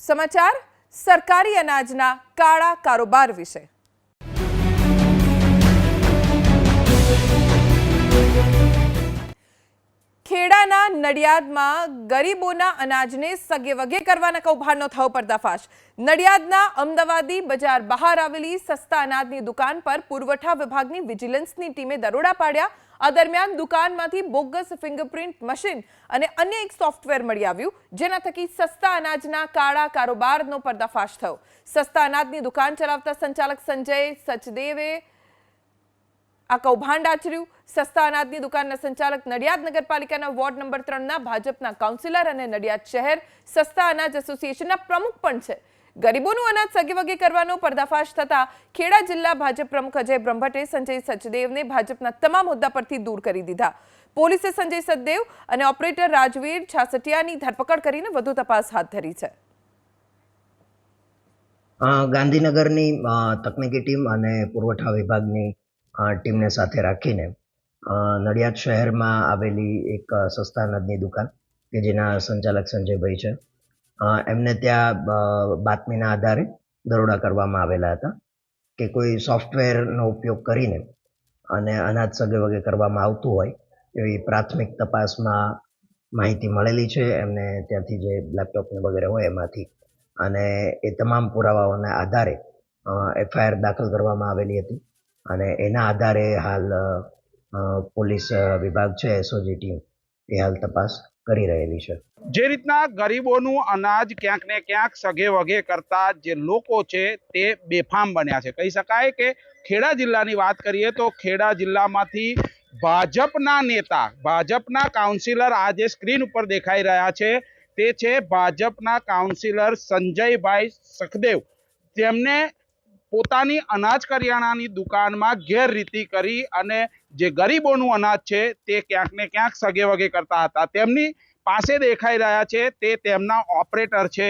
સમાચાર સરકારી અનાજના કાળા કારોબાર વિશે. ખેડાના નડિયાદમાં ગરીબોના અનાજને સગે વગે કરવાના કૌભાંડનો થયો પર્દાફાશ. નડિયાદના અમદાવાદી બજાર બહાર આવેલી સસ્તા અનાજની દુકાન પર પુરવઠા વિભાગની વિજિલન્સની ટીમે દરોડા પાડ્યા. આ દરમિયાન દુકાનમાંથી બોગસ ફિંગરપ્રિન્ટ મશીન અને અન્ય એક સોફ્ટવેર મળી આવ્યું, જેના થકી સસ્તા અનાજના કાળા કારોબારનો પર્દાફાશ થયો. સસ્તા અનાજની દુકાન ચલાવતા સંચાલક સંજય સચદેવે આ કૌભાંડ આચર્યું. સસ્તા અનાજની દુકાનના સંચાલક નડિયાદ નગરપાલિકાના વોર્ડ નંબર ત્રણના ભાજપના કાઉન્સિલર અને નડિયાદ શહેર સસ્તા અનાજ એસોસિએશનના પ્રમુખ પણ છે. ગરીબોનું અનાજ સગે કરવાનો પર્દાફાશ થતા ખેડા જિલ્લા ભાજપ પ્રમુખ અજય બ્રહ્મભટ્ટે સંજય સચદેવને ભાજપના તમામ હોદ્દા પરથી દૂર કરી દીધા. પોલીસે સંજય સચદેવ અને ઓપરેટર રાજવીર છાસટિયાની ધરપકડ કરીને વધુ તપાસ હાથ ધરી છે. ગાંધીનગરની તકનીકી ટીમ અને પુરવઠા વિભાગની ટીમને સાથે રાખીને નડિયાદ શહેરમાં આવેલી એક સસ્તા અનાજની દુકાન કે જેના સંચાલક સંજયભાઈ છે. એમને ત્યાં બાતમીના આધારે દરોડા કરવામાં આવેલા હતા કે કોઈ સોફ્ટવેરનો ઉપયોગ કરીને અને અનાજ સગે વગે કરવામાં આવતું હોય એવી પ્રાથમિક તપાસમાં માહિતી મળેલી છે. એમને ત્યાંથી જે લેપટોપને વગેરે હોય એમાંથી અને એ તમામ પુરાવાઓના આધારે એફઆઈઆર દાખલ કરવામાં આવેલી હતી. અને એના આધારે હાલ પોલીસ વિભાગ છે, એસઓજી ટીમ એ હાલ તપાસ કરી રહેલી છે. જે રીતના ગરીબોનું અનાજ ક્યાંક ને ક્યાંક સગે વગે કરતા જે લોકો છે તે બેફામ બન્યા છે. કહી શકાય કે ખેડા જિલ્લાની વાત કરીએ તો ખેડા જિલ્લામાંથી ભાજપના નેતા, ભાજપના કાઉન્સિલર આજે સ્ક્રીન ઉપર દેખાઈ રહ્યા છે તે છે ભાજપના કાઉન્સિલર સંજયભાઈ સખદેવ. તેમને પોતાની અનાજ કરિયાણાની દુકાનમાં ગેરરીતિ કરી અને જે ગરીબોનું અનાજ છે તે ક્યાંક ને ક્યાંક સગે વગે કરતા હતા. તેમની પાસે દેખાઈ રહ્યા છે તે તેમના ઓપરેટર છે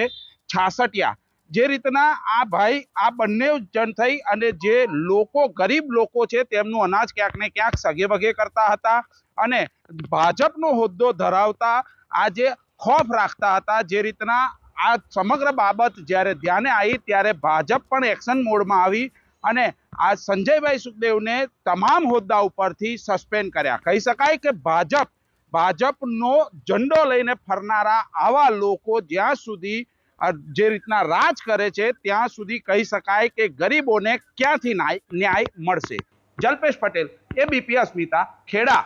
છાસઠિયા. જે રીતના આ ભાઈ, આ બંને જણ થઈ અને જે લોકો, ગરીબ લોકો છે તેમનું અનાજ ક્યાંક ને ક્યાંક સગે વગે કરતા હતા અને ભાજપનો હોદ્દો ધરાવતા આજે ખોફ રાખતા હતા. જે રીતના આ સમગ્ર બાબત જ્યારે ધ્યાને આવી ત્યારે ભાજપ પણ એક્શન મોડમાં આવી અને આ સંજયભાઈ સુખદેવને તમામ હોદ્દા ઉપરથી સસ્પેન્ડ કર્યા. કહી શકાય કે ભાજપ, ભાજપનો ઝંડો લઈને ફરનારા આવા લોકો જ્યાં સુધી જે રીતના રાજ કરે છે ત્યાં સુધી કહી શકાય કે ગરીબોને ક્યાંથી ન્યાય મળશે? જલ્પેશ પટેલ, એબીપી અસ્મિતા, ખેડા.